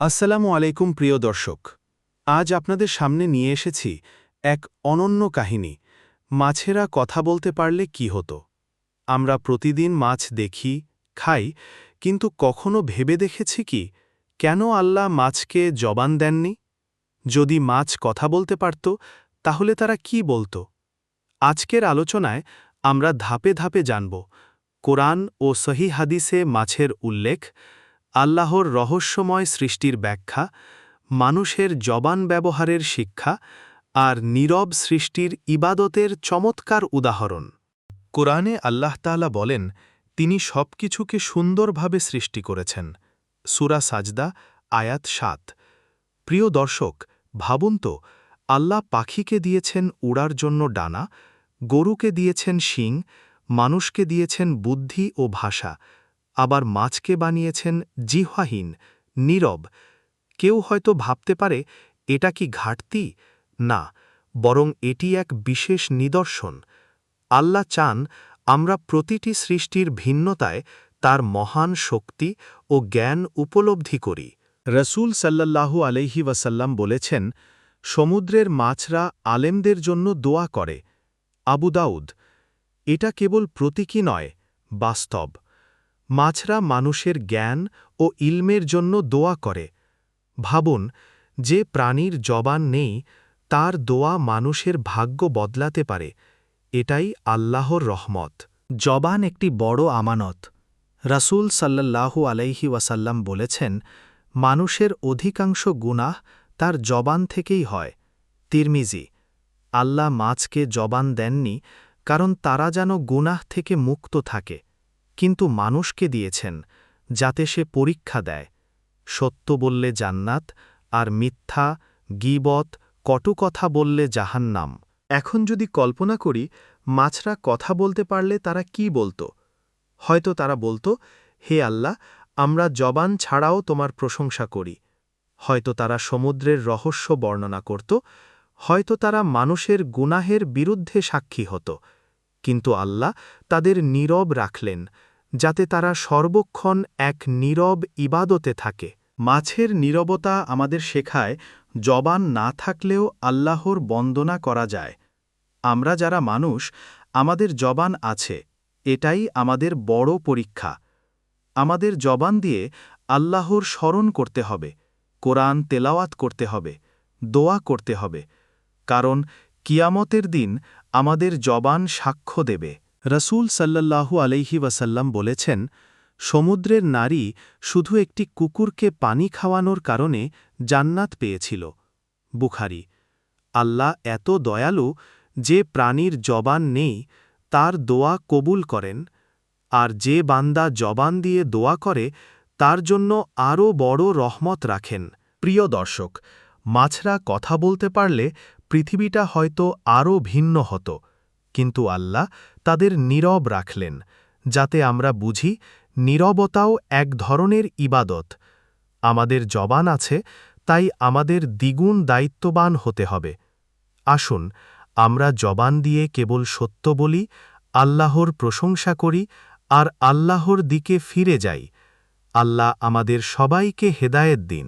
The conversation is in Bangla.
আসসালামু আলাইকুম প্রিয় দর্শক। আজ আপনাদের সামনে নিয়ে এসেছি এক অনন্য কাহিনী। মাছেরা কথা বলতে পারলে কি হতো? আমরা প্রতিদিন মাছ দেখি, খাই, কিন্তু কখনো ভেবে দেখেছি কি, কেন আল্লাহ মাছকে জবান দেননি? যদি মাছ কথা বলতে পারত, তাহলে তারা কি বলতো? আজকের আলোচনায় আমরা ধাপে ধাপে জানব। কোরআন ও সহি হাদিসে মাছের উল্লেখ আল্লাহর রহস্যময় সৃষ্টির ব্যাখ্যা, মানুষের জবান ব্যবহারের শিক্ষা আর নীরব সৃষ্টির ইবাদতের চমৎকার উদাহরণ। কোরআনে আল্লাহ তাআলা বলেন, তিনি সব কিছুকে সুন্দরভাবে সৃষ্টি করেছেন। সুরা সাজদা, আয়াত সাত। প্রিয় দর্শক, ভাবুন তো, আল্লাহ পাখিকে দিয়েছেন উড়ার জন্য ডানা, গরুকে দিয়েছেন শিং, মানুষকে দিয়েছেন বুদ্ধি ও ভাষা। আবার মাছকে বানিয়েছেন জিহ্বাহীন, নীরব। কেউ হয়তো ভাবতে পারে, এটা কি ঘাটতি? না, বরং এটি এক বিশেষ নিদর্শন। আল্লাহ চান আমরা প্রতিটি সৃষ্টির ভিন্নতায় তার মহান শক্তি ও জ্ঞান উপলব্ধি করি। রসুল সাল্লাল্লাহু আলহি ওয়াসাল্লাম বলেছেন, সমুদ্রের মাছরা আলেমদের জন্য দোয়া করে। আবু দাউদ, এটা কেবল প্রতীকী নয়, বাস্তব। মাছরা মানুষের জ্ঞান ও ইলমের জন্য দোয়া করে। ভাবুন, যে প্রাণীর জবান নেই, তার দোয়া মানুষের ভাগ্য বদলাতে পারে। এটাই আল্লাহর রহমত। জবান একটি বড় আমানত। রাসূল সাল্লাল্লাহু আলাইহি ওয়াসাল্লাম বলেছেন, মানুষের অধিকাংশ গুনাহ তার জবান থেকেই হয়। তিরমিজি, আল্লাহ মাছকে জবান দেননি, কারণ তারা যেন গুনাহ থেকে মুক্ত থাকে। কিন্তু মানুষকে দিয়েছেন, যাতে সে পরীক্ষা দেয়। সত্য বললে জান্নাত, আর মিথ্যা, গিবত, কটু কথা বললে জাহান্নাম। এখন যদি কল্পনা করি, মাছরা কথা বলতে পারলে তারা কি বলতো? হয়তো তারা বলতো, হে আল্লাহ, আমরা জবান ছাড়াও তোমার প্রশংসা করি। হয়তো তারা সমুদ্রের রহস্য বর্ণনা করত, হয়তো তারা মানুষের গুনাহের বিরুদ্ধে সাক্ষী হতো। কিন্তু আল্লাহ তাদের নীরব রাখলেন, যাতে তারা সর্বক্ষণ এক নীরব ইবাদতে থাকে। মাছের নীরবতা আমাদের শেখায়, জবান না থাকলেও আল্লাহর বন্দনা করা যায়। আমরা যারা মানুষ, আমাদের জবান আছে, এটাই আমাদের বড় পরীক্ষা। আমাদের জবান দিয়ে আল্লাহর স্মরণ করতে হবে, কোরআন তেলাওয়াত করতে হবে, দোয়া করতে হবে। কারণ কিয়ামতের দিন আমাদের জবান সাক্ষ্য দেবে। রসুল সাল্লাল্লাহু আলাইহি ওয়াসাল্লাম বলেছেন, সমুদ্রের নারী শুধু একটি কুকুরকে পানি খাওয়ানোর কারণে জান্নাত পেয়েছিল। বুখারি, আল্লাহ এত দয়ালু যে প্রাণীর জবান নেই, তার দোয়া কবুল করেন, আর যে বান্দা জবান দিয়ে দোয়া করে, তার জন্য আরও বড় রহমত রাখেন। প্রিয় দর্শক মাছরা কথা বলতে পারলে পৃথিবীটা হয়তো আরও ভিন্ন হতো। কিন্তু আল্লাহ তাদের নীরব রাখলেন, যাতে আমরা বুঝি নীরবতাও এক ধরনের ইবাদত। আমাদের জবান আছে, তাই আমাদের দ্বিগুণ দায়িত্ববান হতে হবে। আসুন, আমরা জবান দিয়ে কেবল সত্য বলি, আল্লাহর প্রশংসা করি, আর আল্লাহর দিকে ফিরে যাই। আল্লাহ আমাদের সবাইকে হেদায়েত দিন।